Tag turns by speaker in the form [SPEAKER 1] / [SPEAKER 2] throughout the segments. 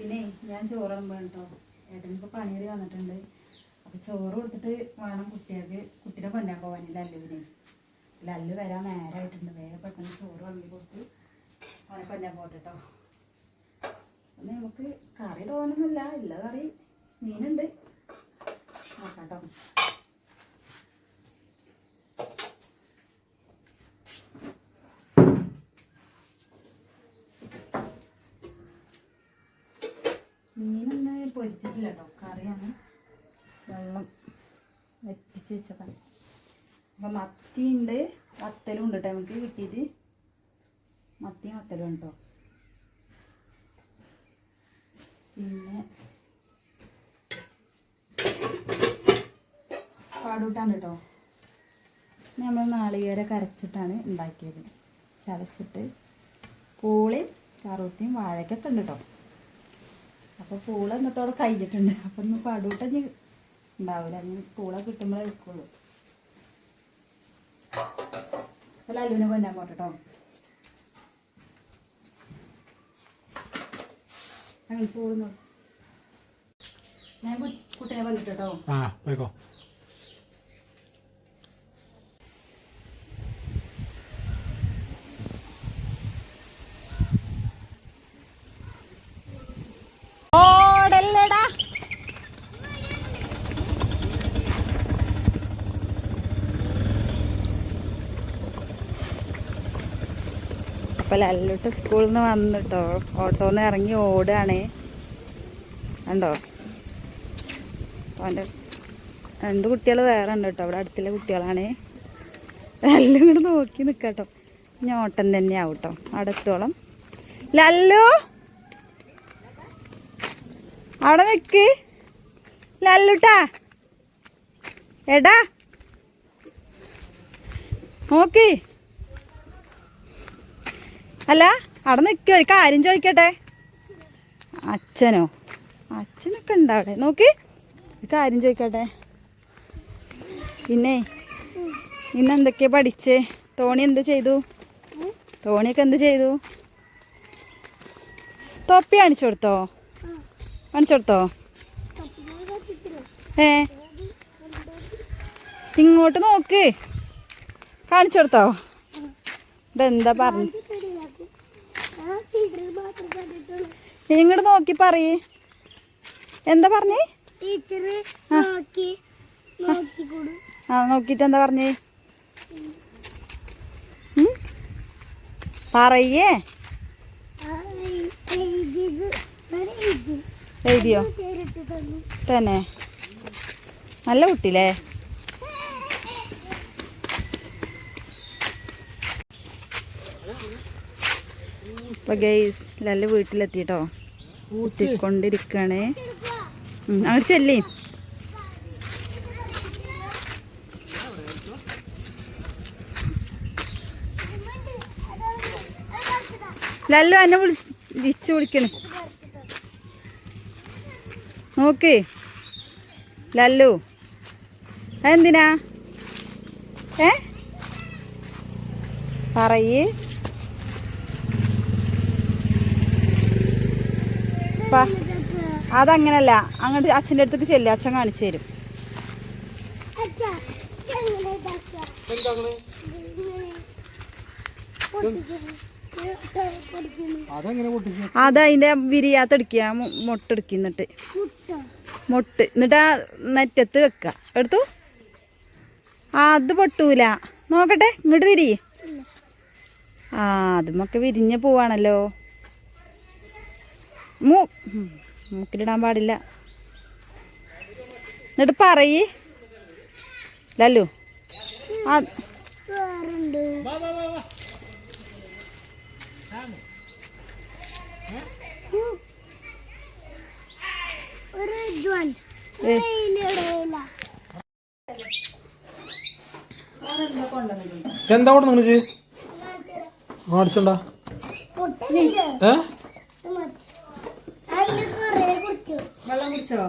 [SPEAKER 1] പിന്നെ ഞാൻ ചോറ് വിളമ്പാണ് കേട്ടോ ഏട്ടനിപ്പോ പണിയിൽ വന്നിട്ടുണ്ട്. അപ്പൊ ചോറ് കൊടുത്തിട്ട് വേണം കുട്ടികൾക്ക് കുട്ടീനെ കൊല്ലാൻ പോവാൻ അല്ലുവിനെ ലല്ലു വരാൻ നേരമായിട്ടുണ്ട് വേറെ പെട്ടെന്ന് ചോറ് വിളമ്പി കൊടുത്ത് അവനെ കൊല്ലാൻ പോട്ടെ കേട്ടോ അന്ന് നമുക്ക് കറി തോന്നുന്നില്ല. ഇല്ല കറി മീനുണ്ട്. നോക്കാം കേട്ടോ മീനൊന്നും പൊരിച്ചിട്ടില്ല കേട്ടോ കറിയാണ്. വെള്ളം വറ്റിച്ച് വെച്ചതാണ്. അപ്പം മത്തി ഉണ്ട് വത്തലും ഉണ്ട് കേട്ടോ നമുക്ക് കിട്ടിയത് മത്തിയും വത്തലും ഉണ്ട് പിന്നെ പാടൂട്ടാണ് കേട്ടോ നമ്മൾ നാളികേര കരച്ചിട്ടാണ് ഉണ്ടാക്കിയത്. ചതച്ചിട്ട് പൂളി കറുത്തിയും വാഴയ്ക്കൊക്കെ ഉണ്ട് കേട്ടോ അപ്പോൾ പൂള ഇന്നത്തോടെ കഴിഞ്ഞിട്ടുണ്ട്. അപ്പം ഇന്ന് പടൂട്ടഞ്ഞ് ഉണ്ടാവില്ല ഇനി പൂള കിട്ടുമ്പോഴേ വെക്കുള്ളൂ അല്ല അല്ലുവിനെ കൊല്ലാൻ അങ്ങനെ ഞാൻ കുട്ടീനെ കൊല്ലിട്ട്
[SPEAKER 2] ആ പോയിക്കോ.
[SPEAKER 1] അപ്പൊ ലല്ലുട്ട് സ്കൂളിൽ നിന്ന് വന്നു വന്നിട്ടോ. ഓട്ടോന്ന് ഇറങ്ങി ഓടുകയാണേ കണ്ടോ? അവന്റെ രണ്ട് കുട്ടികൾ വേറെ ഉണ്ട് കേട്ടോ. അവിടെ അടുത്തുള്ള കുട്ടികളാണേ. ലല്ലും കൂടെ നോക്കി നിൽക്കട്ടോ ഞാൻ ഓട്ടം തന്നെയാവും കേട്ടോ. അടുത്തോളം ലല്ലോ അവിടെ നിക്ക്. ലല്ലുട്ടാ എടാ. നോക്ക്. അല്ല അവിടെ നിൽക്കുക ഒരു കാര്യം ചോദിക്കട്ടെ? അച്ഛനോ? അച്ഛനൊക്കെ ഉണ്ട് നോക്ക് ഒരു കാര്യം ചോദിക്കട്ടെ? പിന്നെ ഇന്ന് എന്തൊക്കെയാ പഠിച്ചേ? തോണി എന്ത് ചെയ്തു? തോണിയൊക്കെ എന്ത് ചെയ്തു? തൊപ്പി കാണിച്ചു കൊടുത്തോ? കാണിച്ചു കൊടുത്തോ? ഏ? ഇങ്ങോട്ട് നോക്ക്. കാണിച്ചു കൊടുത്തോ? ഇതെന്താ പറഞ്ഞു? ഇങ്ങോട്ട് നോക്കി പറയ്. എന്താ പറഞ്ഞേ? ആ. നോക്കിട്ട് എന്താ പറഞ്ഞേ? പറയേ. എഴുതിയോ?
[SPEAKER 3] തന്നു.
[SPEAKER 1] നല്ല കുട്ടിയില്ലേ? ഇപ്പൊ ഗെയ്സ് ലല്ല വീട്ടിലെത്തിട്ടോ. ഊട്ടിക്കൊണ്ടിരിക്കണേ അങ്ങനെ ചെല്ലേ. ലല്ലു എന്നെ വിളി വിളിച്ചു വിളിക്കണ്. നോക്ക്. ലല്ലു. എന്തിനാ ഏ? പറയ്. പ- അതങ്ങനല്ല. അങ്ങോട്ട് അച്ഛന്റെ അടുത്തേക്ക് ചെല്ല. അച്ഛൻ കാണിച്ചു തരും.
[SPEAKER 3] അച്ഛാ
[SPEAKER 1] വിരിയാത്തടിക്കുക മുട്ടെടുക്കുക എന്നിട്ട്.
[SPEAKER 3] മുട്ട്.
[SPEAKER 1] എന്നിട്ട് ആ നെറ്റത്ത് വെക്ക. എടുത്തു? ആ അത് പൊട്ടൂല. നോക്കട്ടെ. ഇങ്ങോട്ട് തിരി. ആ അതുമൊക്കെ വിരിഞ്ഞ് പോവാണല്ലോ. മൂ മൂക്കിലിടാൻ പാടില്ല. എന്നിട്ട് പറയ്. ലല്ലു.
[SPEAKER 2] എന്താ അവിടെ നിങ്ങൾ കാണിച്ചണ്ട
[SPEAKER 3] പൊട്ടില്ല
[SPEAKER 2] ഏ?
[SPEAKER 1] വെള്ളം കുടിച്ചോ?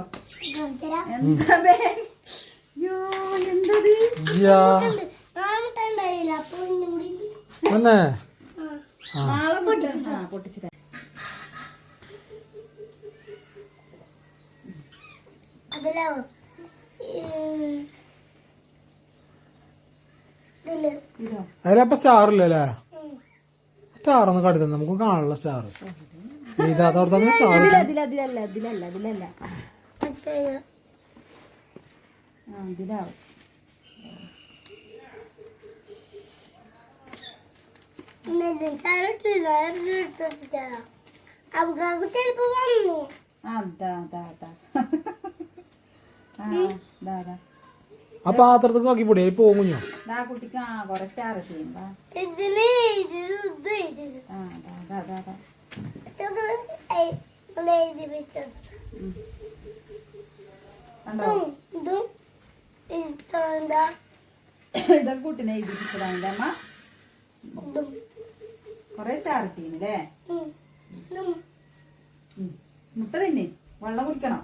[SPEAKER 2] സ്റ്റാർ ഇല്ലല്ലേ? സ്റ്റാർ ഒന്ന് കടുത്ത നമുക്ക് കാണാനുള്ള സ്റ്റാർ
[SPEAKER 1] ഇതിലാവും. ആ
[SPEAKER 2] പാത്രത്തിൽ നോക്കി പൊടി ഇപ്പൊ കുഞ്ഞു?
[SPEAKER 1] കുട്ടിക്ക് ആ കൊറേ സ്റ്റാർ
[SPEAKER 3] ഇതിന്
[SPEAKER 1] ഇടൽക്കുട്ടിനെ എഴുതിപ്പിച്ചതാണ് അമ്മ. കൊറേ സ്റ്റാർ
[SPEAKER 3] കിട്ടീനല്ലേ
[SPEAKER 1] മുട്ട തന്നെ. വെള്ളം കുടിക്കണം.